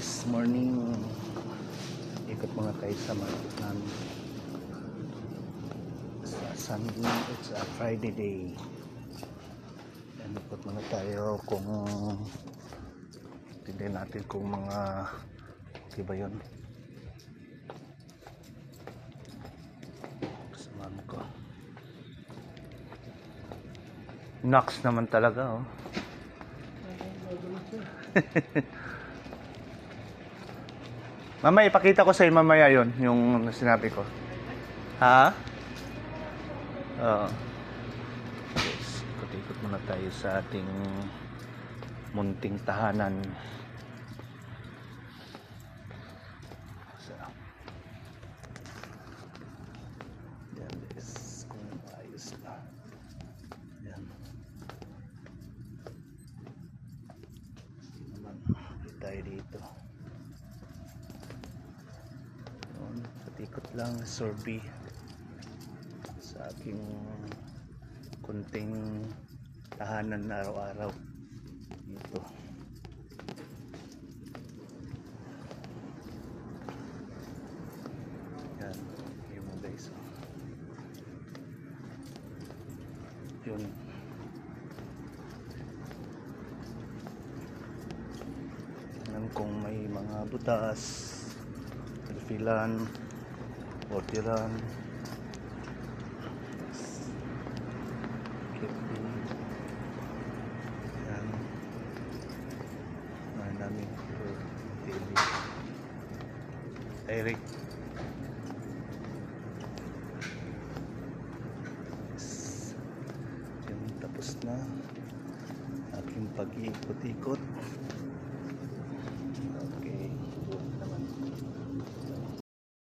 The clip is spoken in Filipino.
guys, morning. Ikot mga tayo sa market namin. Sa Sunday, it's a Friday day. Yan, ikot mga tayo kung tignan natin kung mga okay ba yun. Kasama ko. Knocks naman talaga oh. Mamaya, ipakita ko sa iyo mamaya yon yung sinabi ko. Ha? Oo. Yes, ikot-ikot muna tayo sa ating munting tahanan. So, yan guys, kung ayos na. Yan. naman hindi tayo dito Patikot lang sorby. Sa aking kunting tahanan na araw-araw. Dito yan. Yun mo guys. Yun. Tingnan kung may mga butas, refilan, orderan. Yan. Namin for daily. Direct. Yan, tapos na aking pag-iikot-ikot.